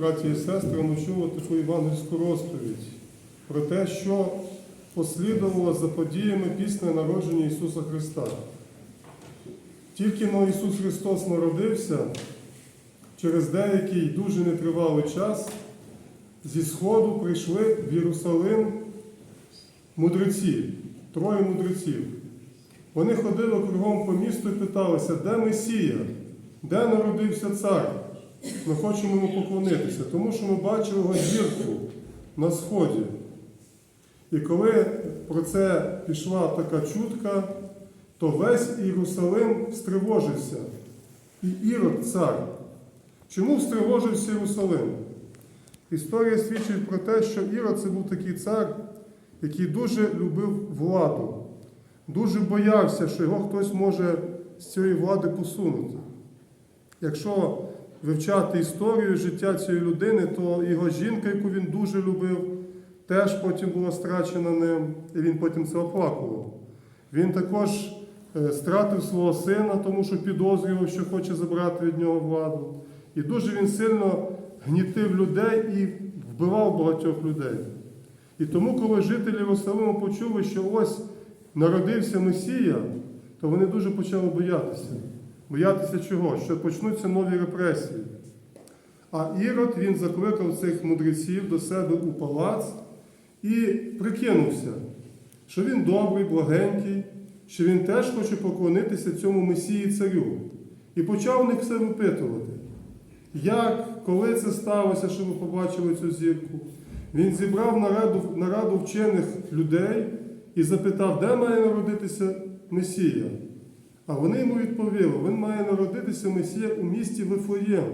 браті і сестри, ми чули таку євангельську розповідь про те, що послідувало за подіями після народження Ісуса Христа. Тільки но Ісус Христос народився, через деякий дуже нетривалий час зі Сходу прийшли в Єрусалим мудреці, троє мудреців. Вони ходили кругом по місту і питалися, де Месія, де народився цар. Ми хочемо йому поклонитися, тому що ми бачили його зірку на сході. І коли про це пішла така чутка, то весь Єрусалим стривожився. І Ірод цар. Чому стривожився Єрусалим? Історія свідчить про те, що Ірод це був такий цар, який дуже любив владу, дуже боявся, що його хтось може з цієї влади посунути. Якщо вивчати історію життя цієї людини, то його жінка, яку він дуже любив, теж потім була страчена ним, і він потім це оплакував. Він також е, стратив свого сина, тому що підозрював, що хоче забрати від нього владу. І дуже він сильно гнітив людей і вбивав багатьох людей. І тому, коли жителі Єрусалиму почули, що ось народився Месія, то вони дуже почали боятися. Боятися чого? Що почнуться нові репресії. А Ірод він закликав цих мудреців до себе у палац і прикинувся, що він добрий, благенький, що він теж хоче поклонитися цьому Месії царю. І почав у них все випитувати. Як, коли це сталося, що ви побачили цю зірку? Він зібрав нараду, нараду вчених людей і запитав, де має народитися Месія. А вони йому відповіли, він має народитися Месія у місті Вифлеєм,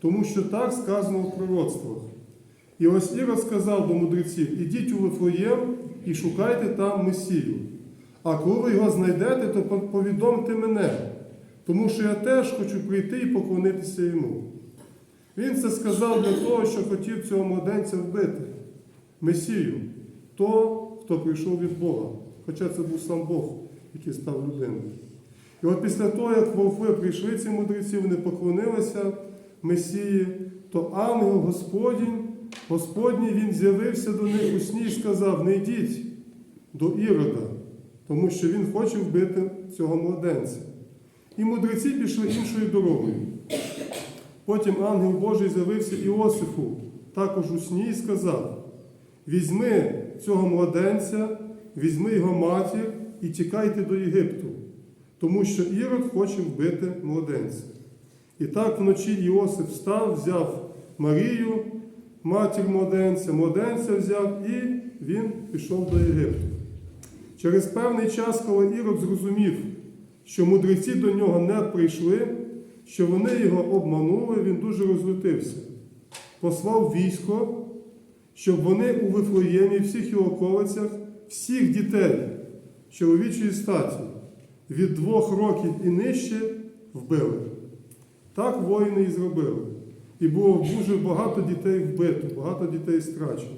тому що так сказано в пророцтвах. І ось Ірод сказав до мудреців: ідіть у Вифлеєм і шукайте там Месію. А коли ви його знайдете, то повідомте мене, тому що я теж хочу прийти і поклонитися йому. Він це сказав для того, що хотів цього младенця вбити, Месію, того, хто прийшов від Бога. Хоча це був сам Бог, який став людиною. І от після того, як вовки прийшли ці мудреці, вони поклонилися Месії, то ангел Господній, Господній він з'явився до них у сні і сказав: не йдіть до Ірода, тому що він хоче вбити цього младенця. І мудреці пішли іншою дорогою. Потім ангел Божий з'явився Іосифу, також у сні і сказав: візьми цього младенця, візьми його матір і тікайте до Єгипту, тому що Ірод хоче вбити младенця. І так вночі Іосиф встав, взяв Марію, матір младенця, младенця взяв і він пішов до Єгипту. Через певний час, коли Ірод зрозумів, що мудреці до нього не прийшли, що вони його обманули, він дуже розлютився. Послав військо, щоб вони у Вифлеємі, всіх його околицях, всіх дітей чоловічої статі від двох років і нижче вбили. Так воїни і зробили. І було дуже багато дітей вбито, багато дітей страчено.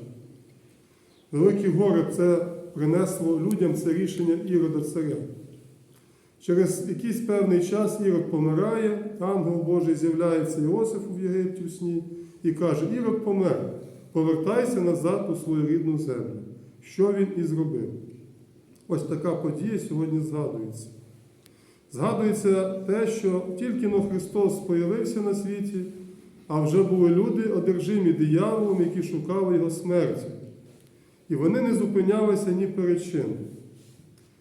Велике горе це принесло людям це рішення Ірода царя. Через якийсь певний час Ірод помирає, ангел Божий з'являється Іосифу в Єгипті у сні і каже: Ірод помер, повертайся назад у свою рідну землю. Що він і зробив? Ось така подія сьогодні згадується. Згадується те, що тільки но Христос появився на світі, а вже були люди, одержимі дияволом, які шукали його смерті. І вони не зупинялися ні перед чим.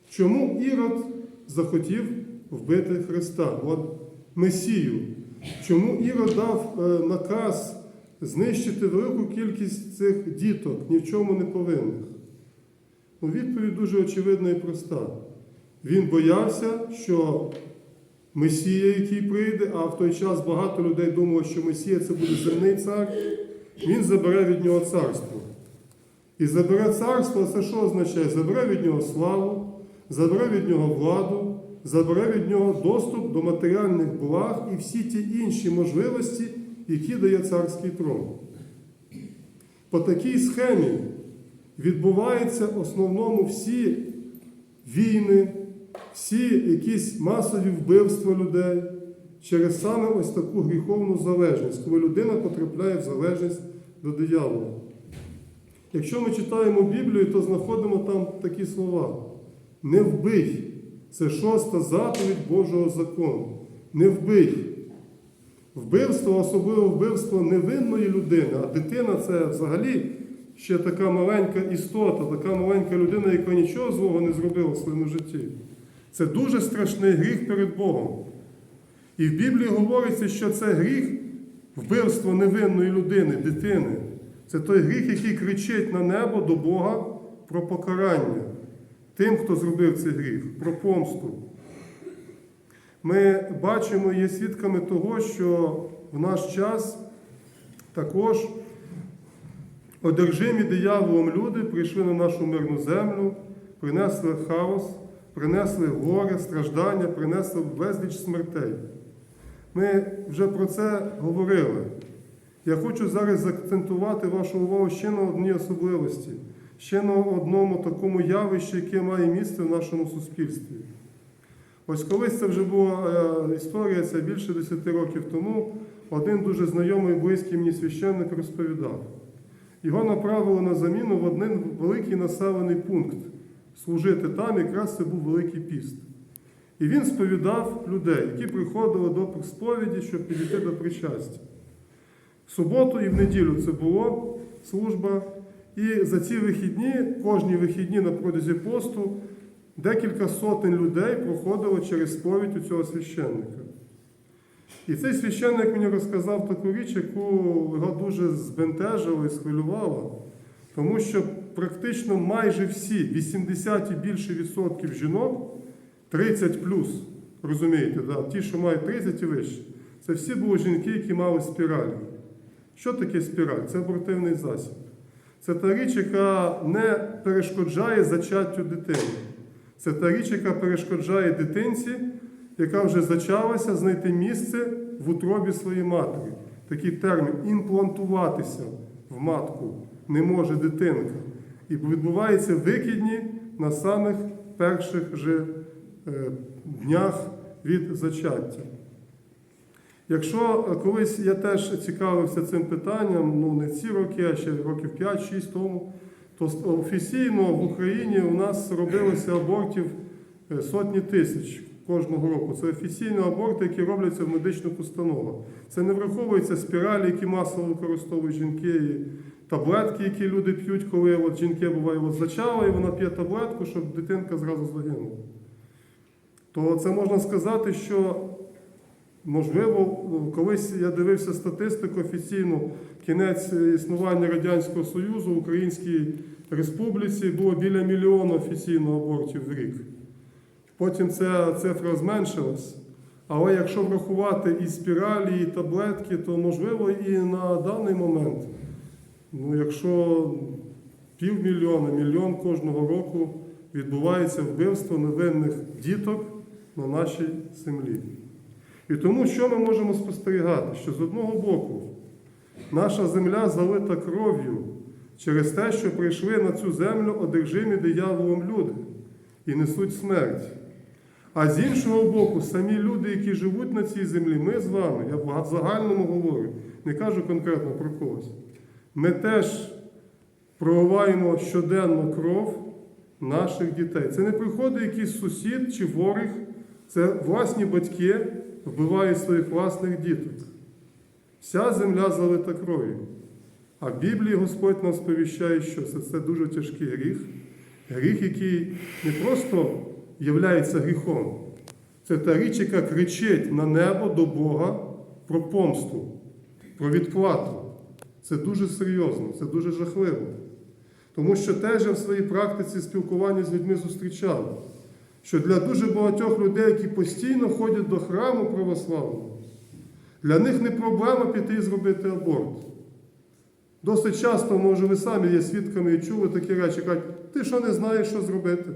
Чому Ірод захотів вбити Христа, от Месію? Чому Ірод дав е, наказ знищити велику кількість цих діток, ні в чому не повинних? Ну, Відповідь дуже очевидна і проста. Він боявся, що Месія, який прийде, а в той час багато людей думало, що Месія це буде земний цар, він забере від нього царство. І забере царство, це що означає? Забере від нього славу, забере від нього владу, забере від нього доступ до матеріальних благ і всі ті інші можливості, які дає царський трон. По такій схемі відбуваються в основному всі війни, всі якісь масові вбивства людей, через саме ось таку гріховну залежність, коли людина потрапляє в залежність до диявола. Якщо ми читаємо Біблію, то знаходимо там такі слова: не вбий. Це шоста заповідь Божого закону. Не вбий. Вбивство, особливо вбивство невинної людини, а дитина це взагалі ще така маленька істота, така маленька людина, яка нічого злого не зробила в своєму житті. Це дуже страшний гріх перед Богом. І в Біблії говориться, що це гріх вбивство невинної людини, дитини. Це той гріх, який кричить на небо до Бога про покарання тим, хто зробив цей гріх, про помсту. Ми бачимо є свідками того, що в наш час також одержимі дияволом люди прийшли на нашу мирну землю, принесли хаос, принесли горе, страждання, принесли безліч смертей. Ми вже про це говорили. Я хочу зараз заакцентувати вашу увагу ще на одній особливості, ще на одному такому явищі, яке має місце в нашому суспільстві. Ось колись це вже була е, історія, це більше 10 років тому. Один дуже знайомий близький мені священник розповідав. Його направили на заміну в один великий населений пункт. Служити там якраз це був Великий піст. І він сповідав людей, які приходили до сповіді, щоб підійти до причастя. В суботу і в неділю це було служба. І за ці вихідні, кожні вихідні на протязі посту, декілька сотень людей проходило через сповідь у цього священника. І цей священник мені розказав таку річ, яку його дуже збентежила і схвилювала, тому що практично майже всі, 80 і більше відсотків жінок, 30 плюс, розумієте, да? ті, що мають 30 і вище, це всі були жінки, які мали спіралі. Що таке спіраль? Це абортивний засіб. Це та річ, яка не перешкоджає зачаттю дитини. Це та річ, яка перешкоджає дитинці, яка вже зачалася, знайти місце в утробі своєї матері. Такий термін імплантуватися в матку не може дитинка. І відбуваються викидні на самих перших же е, днях від зачаття. Якщо колись я теж цікавився цим питанням, ну не ці роки, а ще років 5-6 тому, то офіційно в Україні у нас робилося абортів е, сотні тисяч кожного року. Це офіційні аборти, які робляться в медичних установах. Це не враховується спіралі, які масово використовують жінки, таблетки, які люди п'ють, коли от жінки буває от зачала, і вона п'є таблетку, щоб дитинка зразу загинула. То це можна сказати, що Можливо, колись я дивився статистику офіційну, кінець існування Радянського Союзу в Українській Республіці було біля мільйона офіційно абортів в рік. Потім ця цифра зменшилась. Але якщо врахувати і спіралі, і таблетки, то можливо і на даний момент, ну, якщо півмільйона, мільйон кожного року відбувається вбивство невинних діток на нашій землі. І тому що ми можемо спостерігати? Що з одного боку наша земля залита кров'ю через те, що прийшли на цю землю одержимі дияволом люди і несуть смерть. А з іншого боку, самі люди, які живуть на цій землі, ми з вами, я в загальному говорю, не кажу конкретно про когось, ми теж проливаємо щоденно кров наших дітей. Це не приходить якийсь сусід чи ворог, це власні батьки вбивають своїх власних діток. Вся земля залита кров'ю. А в Біблії Господь нам сповіщає, що це, це дуже тяжкий гріх, гріх, який не просто являється гріхом. Це та річ, яка кричить на небо до Бога про помсту, про відплату. Це дуже серйозно, це дуже жахливо. Тому що теж я в своїй практиці спілкування з людьми зустрічав що для дуже багатьох людей, які постійно ходять до храму православного, для них не проблема піти і зробити аборт. Досить часто, може, ви самі є свідками і чули такі речі, кажуть, ти що не знаєш, що зробити?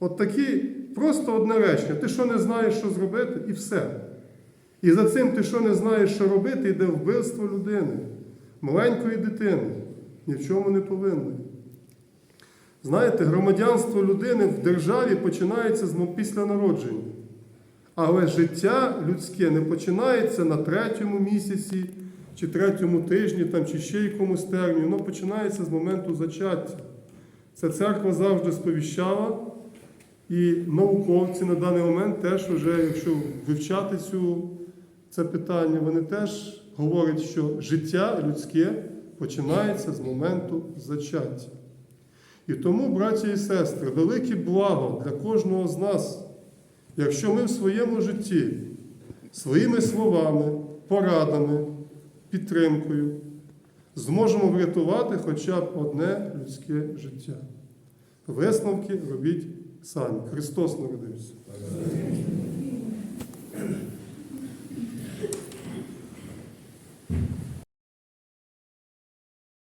От такі просто одне речення, ти що не знаєш, що зробити, і все. І за цим ти що не знаєш, що робити, йде вбивство людини, маленької дитини, ні в чому не повинної. Знаєте, громадянство людини в державі починається після народження. Але життя людське не починається на третьому місяці, чи третьому тижні, там, чи ще якомусь терміні. Воно починається з моменту зачаття. Це церква завжди сповіщала, і науковці на даний момент теж, вже, якщо вивчати цю, це питання, вони теж говорять, що життя людське починається з моменту зачаття. І тому, браті і сестри, велике благо для кожного з нас, якщо ми в своєму житті своїми словами, порадами, підтримкою зможемо врятувати хоча б одне людське життя. Висновки робіть самі. Христос народився.